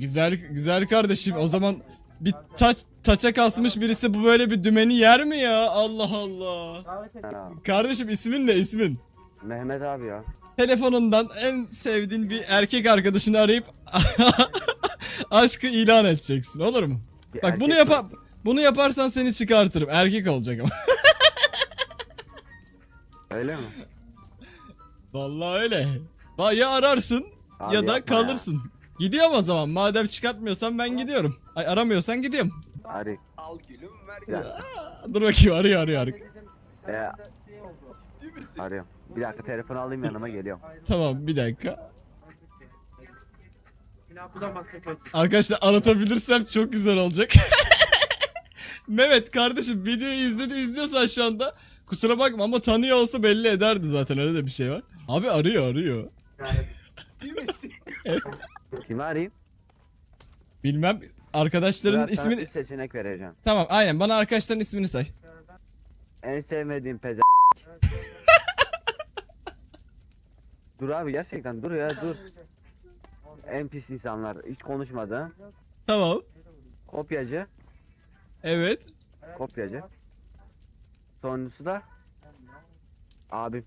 güzel güzel kardeşim o zaman bir taç taça kasmış birisi bu böyle bir dümeni yer mi ya? Allah Allah. Kardeşim ismin ne ismin? Mehmet abi ya. Telefonundan en sevdiğin bir erkek arkadaşını arayıp aşkı ilan edeceksin olur mu? Bir Bak bunu erkek yap bunu yaparsan seni çıkartırım. Erkek olacak ama. Öyle mi? Vallahi öyle. Ya ararsın Abi ya da yapma ya. Gidiyorum o zaman. Madem çıkartmıyorsan ben gidiyorum. Ay aramıyorsan gidiyorum. Hadi. Al gülüm ver Ya. gülüm. Dur bakayım arıyor arıyor arıyor. Ee, arıyorum. Bir dakika telefonu alayım yanıma geliyorum. Tamam bir dakika. Arkadaşlar aratabilirsem çok güzel olacak. Mehmet kardeşim videoyu izledi izliyorsan şu anda kusura bakma ama tanıyor olsa belli ederdi zaten öyle de bir şey var. Abi arıyor arıyor. Kimi arayayım? Bilmem arkadaşların sana ismini... bir seçenek vereceğim. Tamam aynen bana arkadaşların ismini say. En sevmediğim peze... dur abi gerçekten dur ya dur. En pis insanlar hiç konuşmadı. Tamam. Kopyacı. Evet. Kopyacı. Sonuncusu da abim.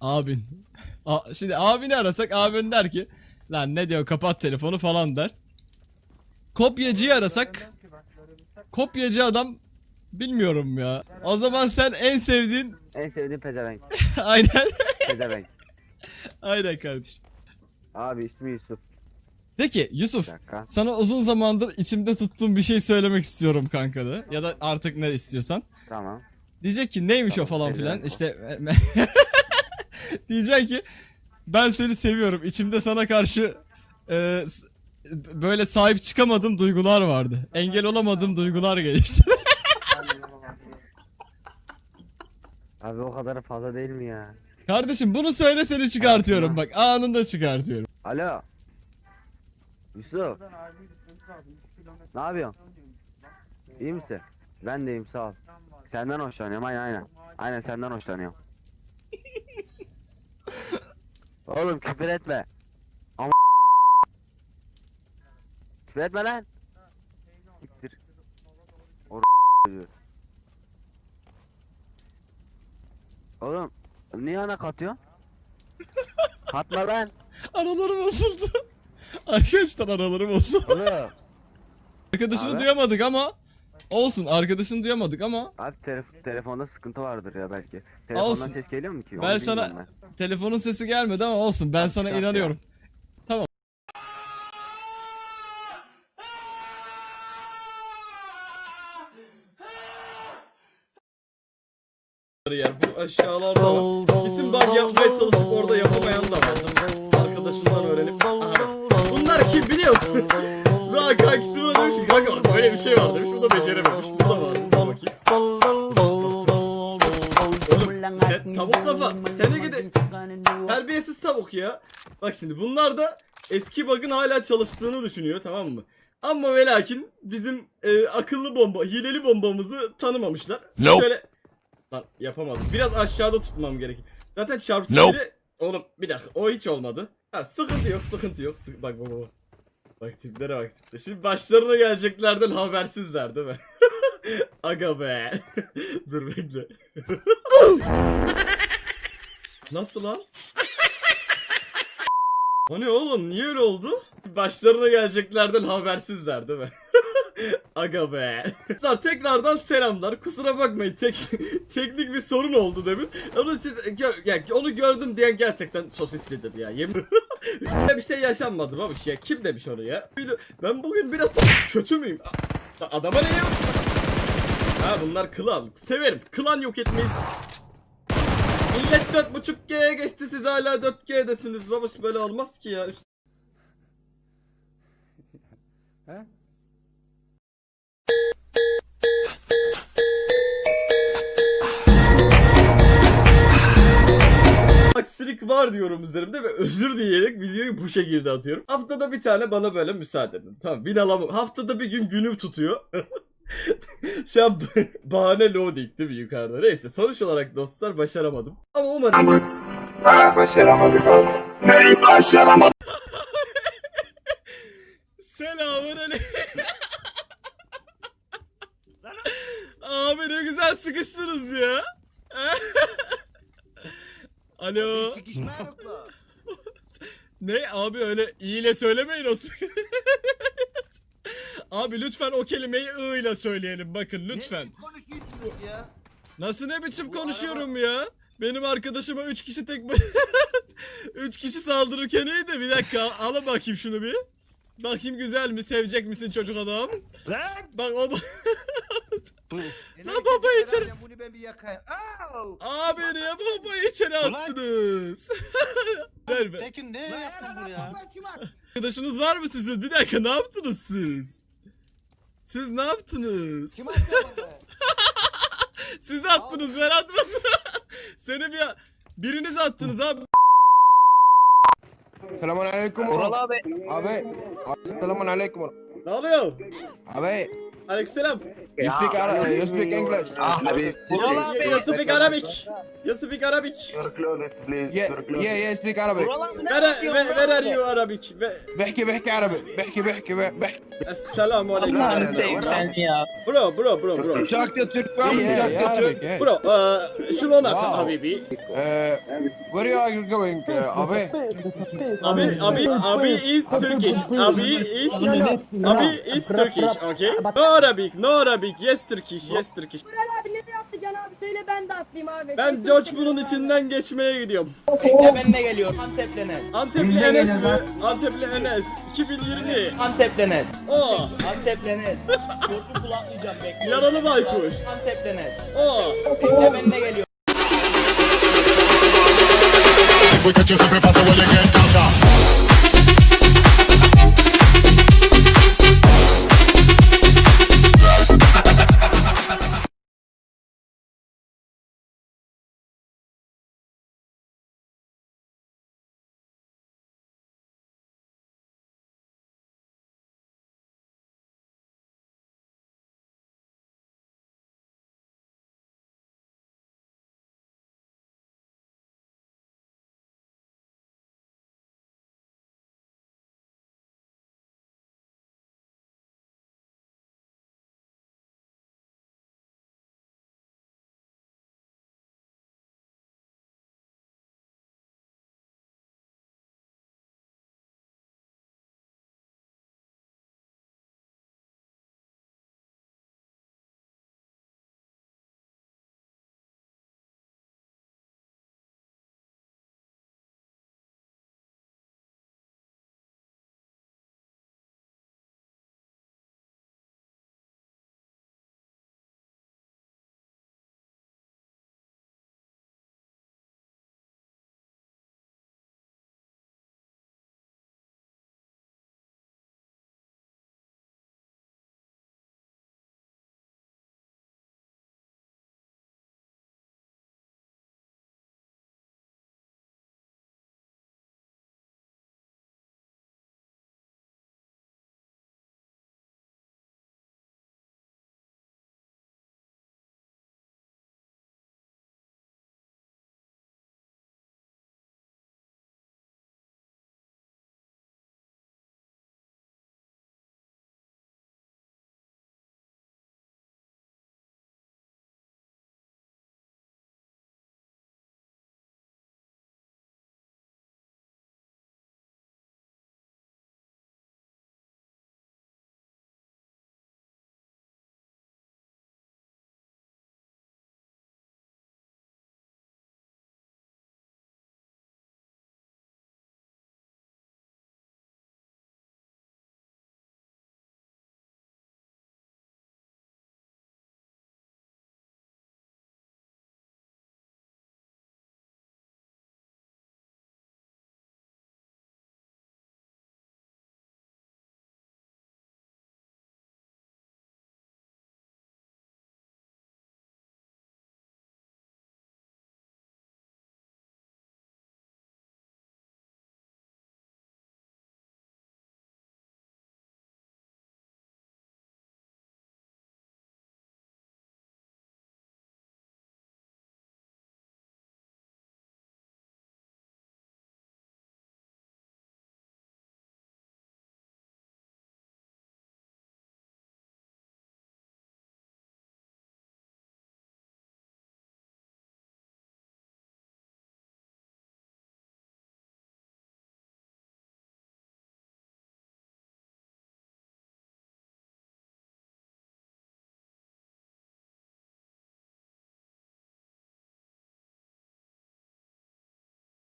Abin. A- şimdi abini arasak abin der ki lan ne diyor kapat telefonu falan der. Kopyacıyı arasak kopyacı adam bilmiyorum ya. O zaman sen en sevdiğin En sevdiğim pezevenk. aynen Pezevenk. aynen kardeşim. Abi ismi Yusuf. Peki Bir Yusuf dakika. sana uzun zamandır içimde tuttuğum bir şey söylemek istiyorum kanka da. Ya da artık ne istiyorsan. Tamam. Diyecek ki neymiş Tamam, o falan filan işte diyecek ki ben seni seviyorum içimde sana karşı e, böyle sahip çıkamadığım duygular vardı. Engel olamadığım duygular gelişti. Abi o kadar fazla değil mi ya? Kardeşim bunu söyle seni çıkartıyorum bak anında çıkartıyorum. Alo. Yusuf. Ne yapıyorsun? İyi misin? Ben de iyiyim sağ ol. Senden hoşlanıyorum aynen aynen. Aynen senden hoşlanıyorum. Oğlum küfür etme. Ama küfür etme lan. Or çocuğu. Oğlum niye ana katıyorsun? Katma lan. Aralarım bozuldu. Arkadaşlar aralarım bozuldu. Oğlum. Arkadaşını Abi. duyamadık ama olsun arkadaşını duyamadık ama Abi telef- telefonda sıkıntı vardır ya belki. Telefondan Olsun. ses geliyor mu ki? Onu ben sana bilmiyorum telefonun sesi gelmedi ama olsun ben sana çıkart ya. inanıyorum. Tamam. yer. Bu aşağılarda var. İsim bug yapmaya çalışıp orada yapamayan şimdi bunlar da eski bug'ın hala çalıştığını düşünüyor tamam mı? Ama ve lakin bizim e, akıllı bomba, hileli bombamızı tanımamışlar. Nope. Şöyle Lan yapamadım. Biraz aşağıda tutmam gerekir. Zaten çarpsın Nope. biri- Oğlum bir dakika o hiç olmadı. Ha sıkıntı yok sıkıntı yok. Sık- Bak baba. bak. Bak tiplere bak tiplere. Şimdi başlarına geleceklerden habersizler değil mi? Aga be. Dur bekle. Nasıl lan? O ne oğlum niye öyle oldu? Başlarına geleceklerden habersizler değil mi? Aga be. Arkadaşlar tekrardan selamlar. Kusura bakmayın tek teknik bir sorun oldu demin. Ama siz gö- yani onu gördüm diyen gerçekten sosislidir ya. Yemin bir şey yaşanmadı babuş ya. Kim demiş onu ya? Ben bugün biraz kötü müyüm? Adama ne yok? Ha bunlar klan. Severim. Klan yok etmeyiz. Millet 4.5G'ye geçti siz hala 4G'desiniz babuş böyle olmaz ki ya. Üst- aksilik var diyorum üzerimde ve özür dileyerek videoyu bu şekilde atıyorum. Haftada bir tane bana böyle müsaade edin. Tamam bin alamam. Haftada bir gün günüm tutuyor. Şu an bahane loading değil mi yukarıda? Neyse sonuç olarak dostlar başaramadım. Ama umarım... başaramadık abi. Neyi başaramadık? Selamun abi ne güzel sıkıştınız ya. Alo. ne abi öyle iyiyle söylemeyin o sıkı. Abi lütfen o kelimeyi ı ile söyleyelim bakın lütfen. Nasıl ne biçim konuşuyorum ya? Benim arkadaşıma 3 kişi tek 3 kişi saldırırken iyiydi. Bir dakika alın bakayım şunu bir. Bakayım güzel mi? Sevecek misin çocuk adam? Bak o Lan babayı içeri. Bunu ben bir yakayım. Abi niye bombayı içeri attınız? Ver be. Tekin ne yaptın bunu ya? Arkadaşınız var mı sizin? Bir dakika ne yaptınız siz? Siz ne yaptınız? Kim attı? Siz attınız ben atmadım. Seni bir biriniz attınız abi. Selamun aleyküm. Abi. Abi. Selamun aleyküm. Ne oluyor? Abi. Aleykümselam. You speak Arab, you speak English. Ural abi. You speak Arabic. You speak Arabic. Yeah, yeah, yeah, speak Arabic. Ural abi ne Where, yapıyorsun? where, where are you Arabic? Ve- بحكي بحكي عربي بحكي بحكي بحكي Esselamu Allah'ını aleyküm. seveyim sen ya. Bro, bro, bro, bro. شاكتة ترك yeah, yeah, Arabic yeah. Bro, uh, şulona Wow. habibi. Uh, where you are going uh, abi Abi, abi, abi is Turkish. Abi is, abi is Turkish, okay? No Arabic, no Arabic. Yes Turkish, yes Turkish. abi ne yaptı Can abi söyle ben de atlayayım abi. Ben George Bull'un içinden geçmeye gidiyorum. Bekle ben de geliyorum. Antep'ten ez. Antepli Enes mi? Antepli Enes. 2020. Antep'ten ez. O. Antep'ten ez. Yorucu kulaklayacağım bekle. Yaralı baykuş. Antep'ten ez. O. Bekle ben de geliyorum. If we catch you slipping fast, well, you get down,